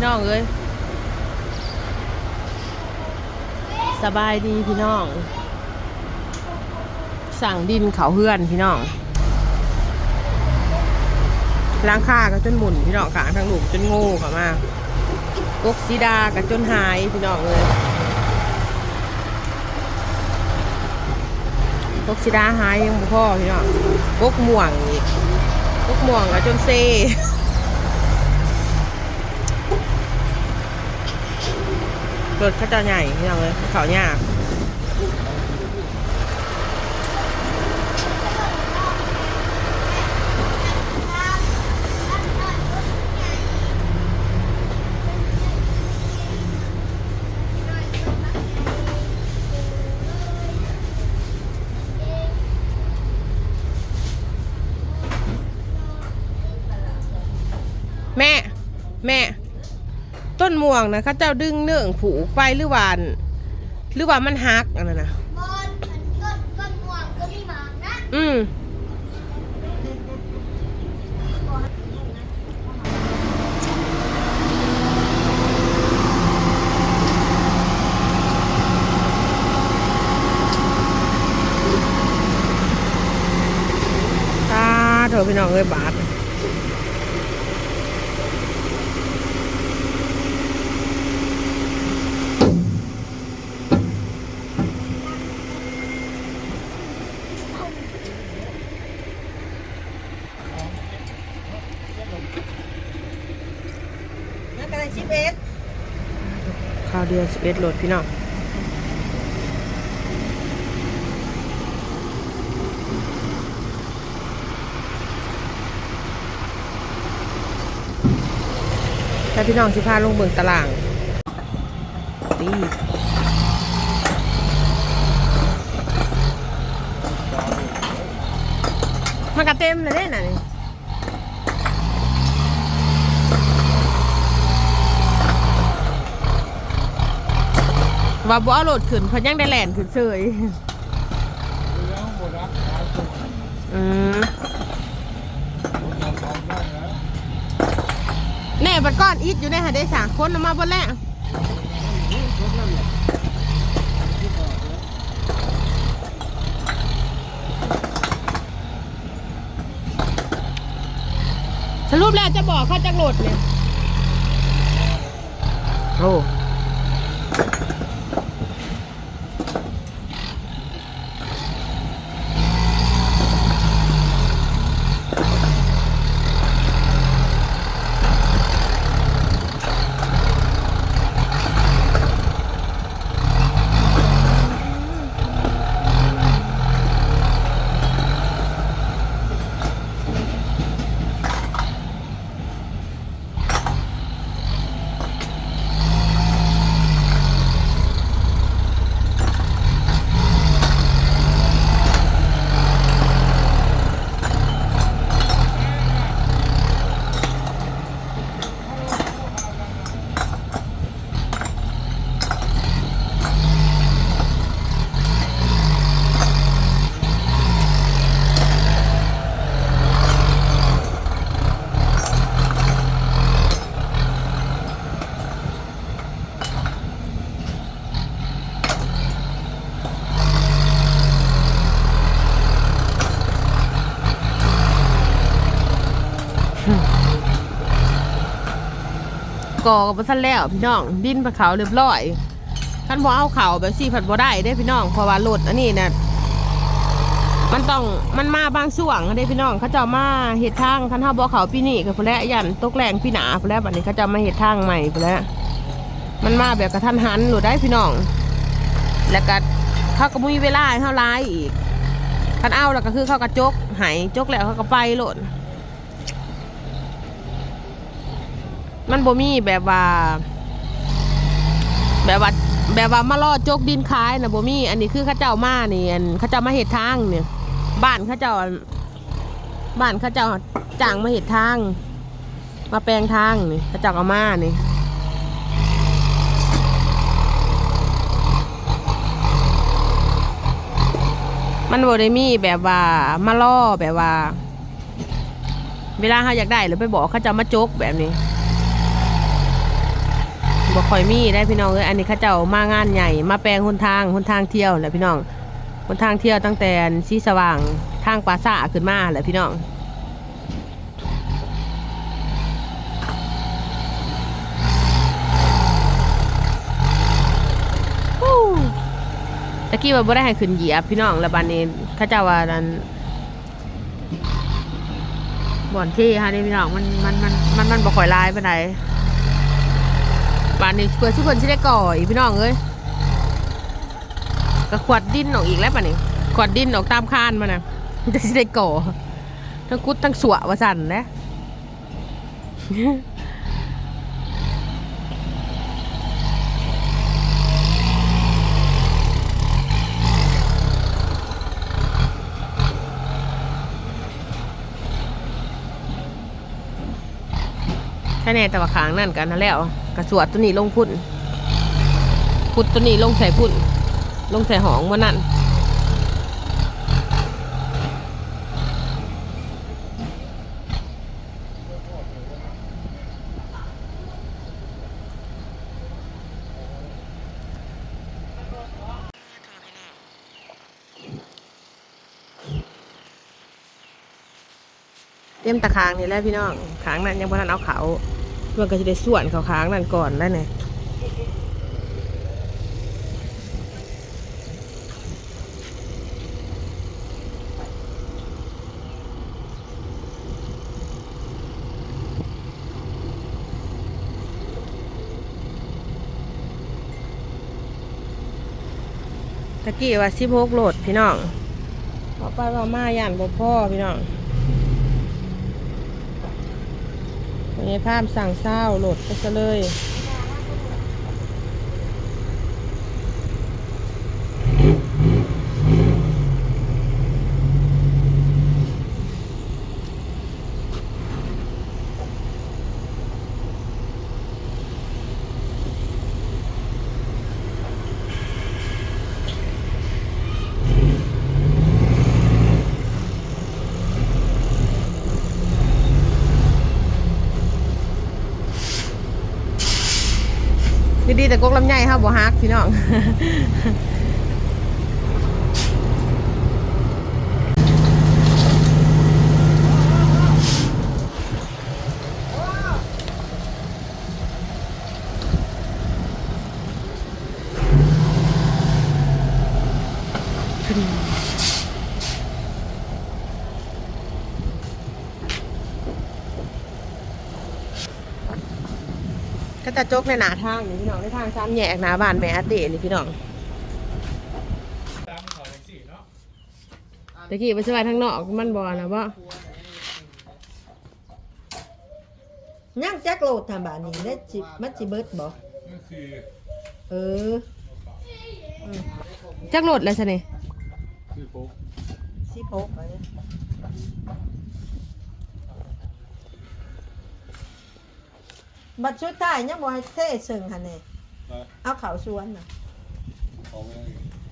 พี่น้องเอ้ยสบายดีพี่น้อง สั่งดินเขาเฮือนพี่น้องล้างค่าก็จนหมุนพี่น้องขางทางหลุมจนโง่เขามากกซีดาก็จนหายพี่น้องเลยกกซีดาหายยังบ่พอพี่น้องกกม่วงอีกกกม่วงก็จนเซ รถเขาเจะใหญ่พี่น้องเลยเขาหยากแม่ แม่ ต้นม่ วงนะเขาเจ้าดึงเนื่องผูกไปหรือว่าอันหรือว่ามันหักอันนั้นนะบอลอันต้นต้นม่วงก็มีหมากนะอืมตาเถอะพี่น้องเอ้ยบาท นั่นก็เลยชิปเอ็ดข้าวเดียวสิบเอ็ดโหลดพี่น้องถ้าพี่น้องสิพาลงเบิ่งตารางดีมันก็เต็มเลยเด้น่ะนี่ ว่าบ่เอาโหลดขึ้นเพราะยังได้แหลนขึ้นเฉยอืมแน่บัดก้อนอิดอยู่ในหาได้สามคนเอามาบนแรกสรุปแล้วจะบอกเขาจะโหลดเนี่ยโอ้ ก่อกับทันแล้วพี่น้องดินไปเขาเรียบร้อยคันพอเอาเขาแบบสี่ผัดบ่ได้ได้พี่น้องเพราะว่ารถอันนี้น่ะมันต้องมันมาบางช่วงได้พี่น้องเขาจะมาเห็ดทางคันเฮาบ่เขาปีนี้กับพนแล้วยันตกแรงพี่หนาพนแหล้วบัดนี้เขาจะมาเห็ดทางใหม่พนแล้วมันมาแบบกระทันหันหรือได้พี่น้อง แล้วก็เขาก็มีเวลาให้เขาไล่อีกคันเอาแล้วก็คือเขากระจกหายจกแล้วเขาก็ไปโหลด มันบ่มีแบบว่า แบบว่า แบบว่ามาล่อจกดินขายนะบ่มี อันนี้คือข้าเจ้ามานี่อันข้าเจ้ามาเห็ดทางเนี่ย บ้านข้าเจ้าอันบ้านข้าเจ้าจ้างมาเห็ดทาง มาแปลงทางนี่ข้าเจ้าเอามานี่มันบ่ได้มีแบบว่ามาล่อแบบว่า เวลาเขาอยากได้หรือไปบอกเขาจะเอามาจกแบบนี้ บ่ค่อยมีได้พี่น้องเอ้ยอันนี้เขาเจ้ามางานใหญ่มาแปลงหนทางหนทางเที่ยวแหละพี่น้องหนทางเที่ยวตั้งแต่สีสว่างทางปราสาขึ้นมาแหละพี่น้องตะกี้ว่าบ่ได้ให้ขึ้นเหยียบพี่น้องแล้วบัดนี้เขาเจ้าว่านั้นบ่อนที่ฮะนี่พี่น้องมันมันมันมันมันบ่ค่อยลายปานใด ป่านนี้เพื่อทุกคนที่ได้ก่อยพี่น้องเอ้ยก็ขวดดินออกอีกแล้วป่านนี้ขวดดินออกตามคานมานะจะสิได้ก่อทั้งกุดทั้งสวะวาสันนะ แน่แต่ว่าขางนั่นกันนั่นแล้วกระสวดตัวนี้ลงพุ่นพุดตัวนี้ลงใส่พุ่น ลงใส่หองมันนั่นเต็มตะคางนี่แหละพี่น้องขางนั้นยังบ่ทันเอาเขา มันก็จะได้ส่วนเขาขางนั่นก่อนได้เนี่ยตะกี้ว่าสิบหกโหลดพี่น้องเอาไปว่ามาย่านบ่พ่อพี่น้อง วันนี้ภาพสั่งเศร้าโหลดไปซะเลย ดีๆแต่กกลำไยครับบ่ฮักพี่น้อง ก็จะจกในหนาทางนี่พี่น้องในทางซ้ำแยกหนาบ้านแม่อาเตนี่พี่น้องตะกี้ไปสบายทางนอกมันบอนะว่าย่างจักโลดทำบานี้ได้จิมันจิเบิดบ่นั่นคือเออจักโหลดเลยสนี่คือโฟกสิบหกไป บัดชุดท้ายยังบ่ให้เทเสิงหั่นแน่นะเอาเขาสวนน่ะเอาไว้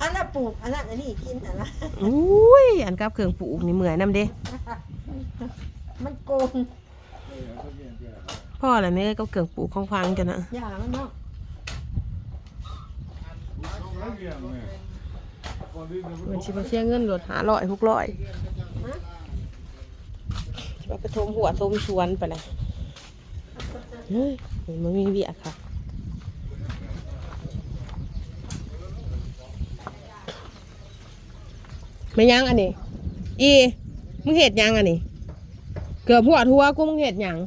อันนั้นปลูกอันนั้นอันนี้กินอันนั้นอุ้ยอันกับเครื่องปลูกนี่เหมือนน้ำเด้มันโกงเออเอาเปลี่ยนเปลี่ยนพ่ออะไรเนี่ยก็เครื่องปลูกของฟังกันนะอย่ามันเนาะเอาเปลี่ยนเลยก่อนที่จะมันชิมาเชียเงินโหลดหาร้อยหกร้อยมาไปทมหัวทมชวนไปเลย เฮ้ยมันมีเบียค่ะไม่ยังอันนี้ อีมึงเห็ดยังอันนี้ เกือบหัวทัวกูมึงเห็ดยัง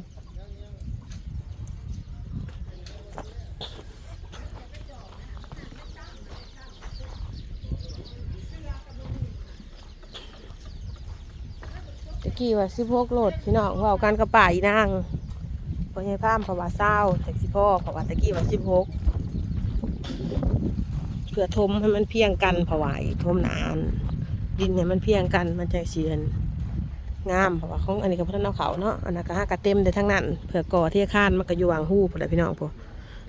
ตะกี้ว่าสิบหกโหลดพี่น้องเว่ากันกระป่าอีนาง พอใหญ่พามเพราะว่าเศร้าแต่สิพ่อเพราะว่าตะกี้ว่าสิบหกเพื่อทมให้มันเพียงกันเพราะว่าอีทมนาน ดินเนี่ยมันเพียงกันมันจะเสียนงามเพราะว่าของอันนี้ก็พัฒนาเขาเนาะอันนั้นก็ห้ากระเต็มแต่ทั้งนั้นเผื่อก่อที่ข้านมันก็อยู่วางหู้พอแหละพี่น้องพอ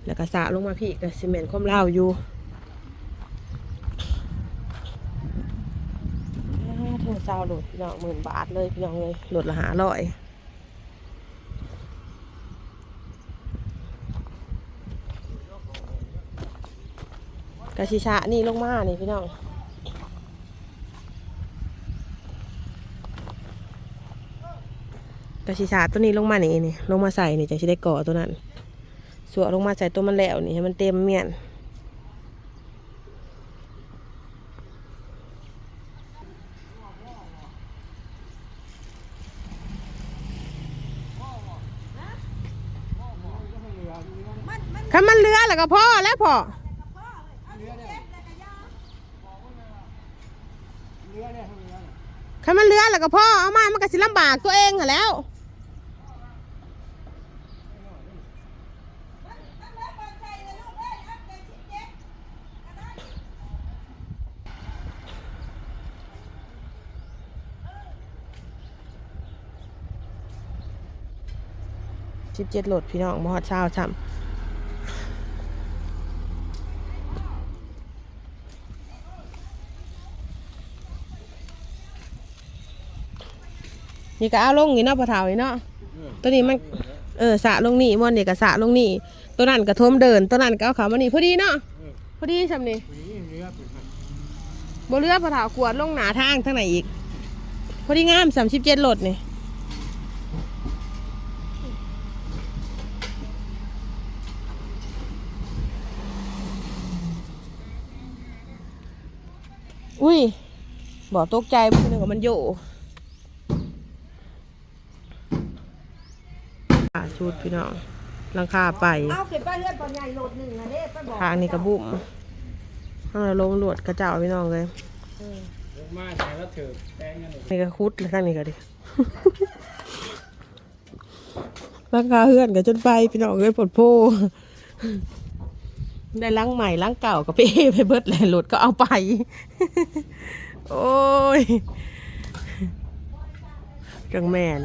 แล้วก็สะลงมาพี่ก็ซีเมนต์ความเล่าอยู่โทษเศร้าโหลดพี่น้องหมื่นบาทเลยพี่น้องเลยโหลดละหาร้อย ระชิชะนี่ลงมานี่พี่น้องกระชิชะตัวนี้ลงมานี่นี่ลงมาใส่นี่จะชิได้ก่อตัวนั้นสวลงมาใส่ตัวมันแล้วนี่ให้มันเต็มเมียนถ้ามันเหลือแล้วก็พ่อแล้วพอ ถ้ามันเลือแล้วก็พ่อเอามามันก็สิลำบากตัวเองหั่นแล้วสิบเจ็ดโหลดพี่น้องมอดเช้าช้ำ นี่ก็เอาลงนี่เนาะปะเถานี่เนาะตัวนี้มันเออสระลงนี่มอนนี่ก็สระลงนี่ตัวนั้นก็ทมเดิน ตัวนั้นก็เอาเขามานี่พอดีเนาะพอดีสำนี่นี่เรือเป็นบ่เรือปะเถากวดลงหนาทางทางไหนอีก พอดีงามสามสิบเจ็ดโหลดนี่อุ้ยบอกตกใจเพื่อนว่ามันอยู่ อ่าชุดพี่น้องหลังคาไปเอาขึ้นไปเลือดตอนใหญ่โหลดหนึ่งอะเด้ไปบอกทางนี้กระบุ่มข้างเราลงหลวดกระเจ้าพี่น้องเลยมาใช้แล้วถือแป้งกันเลยนี่ก็คุดแล้วทางนี้ก็ดิหลังคาเฮือนกับจนไปพี่น้องเลยปวดโพได้ล้างใหม่ล้างเก่ากับเป้ไปเบิดแหละหลุดก็เอาไป โอ้ยจังแมน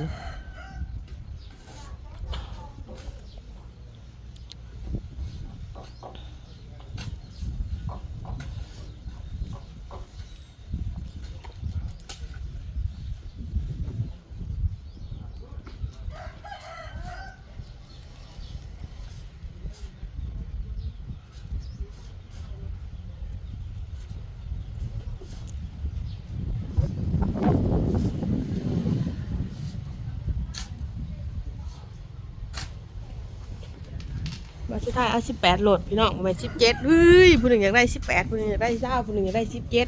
สุดท้ายเอาสิบแปดโหลดพี่น้องไปสิบเจ็ดเฮ้ยผู้หนึ่งอยากได้สิบแปดผู้หนึ่งอยากได้เจ้าผู้หนึ่งอยากได้สิบเจ็ด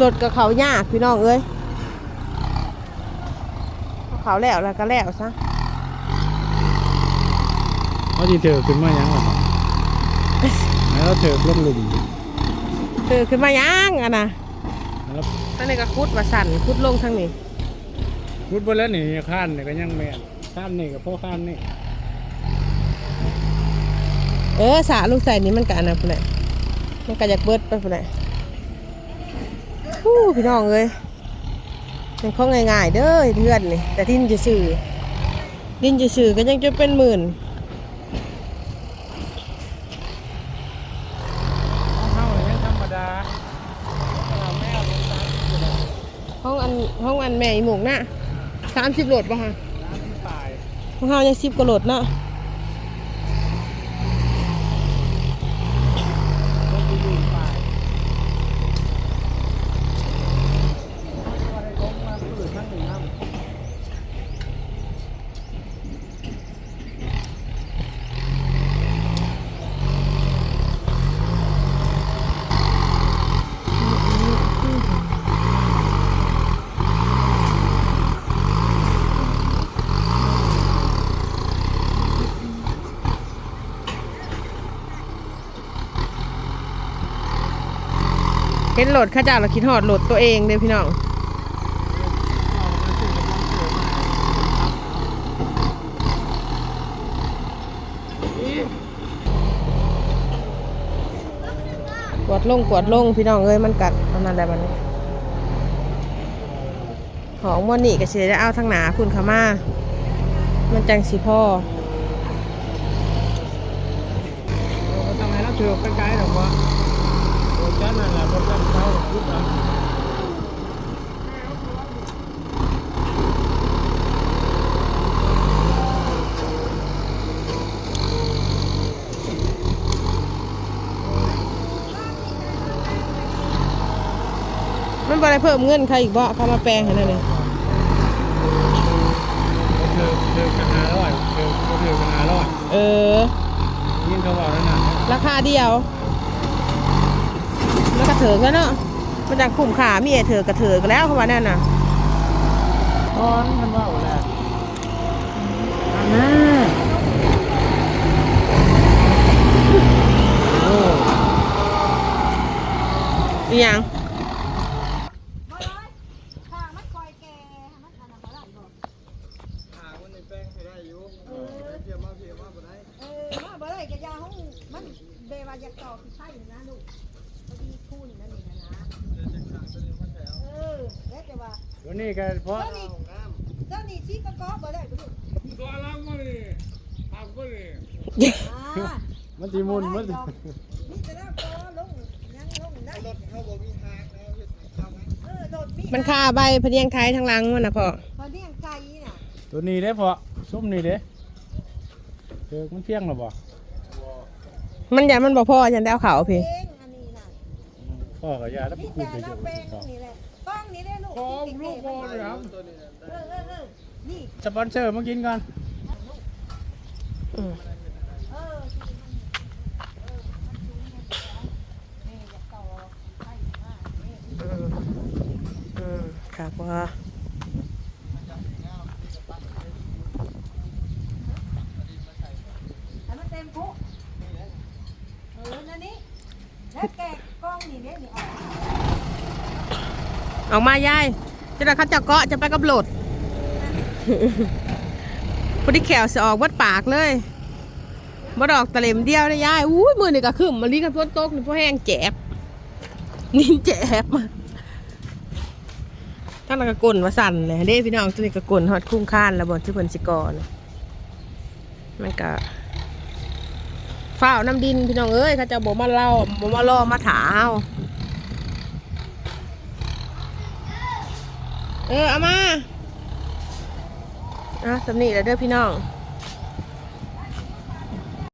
โหลดกับเขายากพี่น้องเอ้ยเอาเขาแล้วแล้วก็แล้วซะเขาจีเถือขึ้นมายังหรอแล้วเถือลงหลุมเธอขึ้นมายังอะนะแล้วทางนี้ก็คุดว่าสั่นคุดลงทางนี้พุดไปแล้วนี่ข้านนี่ก็ยังแม่นข้านนี่กับพ่อข้านนี่เออสาลูกใส่นี้มันกะอันนะพุ่นแหละมันกะอยากเบิดไปพุ่นแหละ ฮู้พี่น้องเอ้ยมันเขาง่ายๆเด้อเพื่อนนี่แต่ดินจะสื่อดินจะสื่อก็ยังจะเป็นหมื่นเข้ายังธรรมดาแม่ลงตามห้องอันห้องอันแม่อีหมกน่ะสามสิบโหลดป่ะฮะน้ำที่ปลายของเฮายังสิบกว่าโหลดเนาะ ลงไปอยู่ปลายก็ได้ลงมาพื้นทั้งหนึ่งน้ำ ห็นโหลดข้าเจ้าเราคิดฮอดโหลดตัวเองเด้อพี่น้องกวดลงกวดลงพี่น้องเอ้ยมันกัดอันนั้นแหละมันของมันนี่ก็สิได้เอาทางหนาพุ่นขามามันจังสิพ่อทำไมเราถือใกล้ๆหรอกวะ โอ้ยนั่นแหละรถกันเขาพุทธะมันบ่ได้เพิ่มเงินใครอีกบ่เขามาแปลงให้นั่นเลยถือถือกันหาร้อยถือถือกันหาร้อยเออ ยินเขาบอกแล้วนะราคาเดียว แล้วก็เถิงแล้วเนาะมันจังคุ้มค่ามีไอ้เถิงกระเถิงก็แล้วเขาว่านั่นน่ะตอนมันว่าแหละอันนี้โอ้อีหยังหาวันนี้แป้งให้ได้อยู่เทียมมาเทียมมาบ่ได้เออมาบ่ได้กะยาห้องมันเบว่าอยากต่อขี้ไผ่นะลูก พอดีคูนนั่นนี่นะนะเออแล้วแต่ว่าวันนี้ก็เพราะเจ้านี่เจ้านี่ชี้กระก๊อบบ่ได้บ่ลูกตัวลังมาเลยทำก็เลยอ่ามันตีมุนมันตีนี่จะได้กอลงยังลงได้รถเขาบอกมีทางแล้วทำไหมเออโดดมีมันค่าใบพะเนียงไทยทางหลังมันน่ะพ่อพอเลี้ยงไก่น่ะตัวนี้ได้พ่อส้มนี่เด้เออมันเพียงหรอบ่มันอย่ามันบ่พ่อฉันได้เอาเขาพี่ เองอันนี้น่ะ พ่อกับยาแล้วไปนี่คุยแต่ไปเราเจอแป้งนี่แหละกล้องนี้ได้ลูกของลูกบอลครับเออเออเออนี่สปอนเซอร์มากินกันอืมเออแม่อยากต่อไข่มากแม่อืมอืมครับว่าให้มันเต็มคุกเออนั่นนี่แล้วแกะกล้ ออกมายายจะได้ขาเจะเกาะจะไปกับโหลดพอดีแขวจะออกวัดปากเลยบ่ดอกตะเลมเดียวนะยายอุ้ยมือนี่ก็ขึ้นมาลีกันพ้นโต๊ะนี่พ่อแห้งแจบนี่แจบทั้งนั้นก็กลนว่าสั่นเลยเด้พี่น้องตัวนี้ก็กลนฮอดคุ้งค้านแล้วบนที่เพิ่นสิกรมันก็ ฝ้าวน้ำดินพี่น้องเอ้ยเขาจะบอกมาเล่าบอกมาล่อมาถาเอาเออเอามาอะสำนีแล้วเด้อพี่น้อง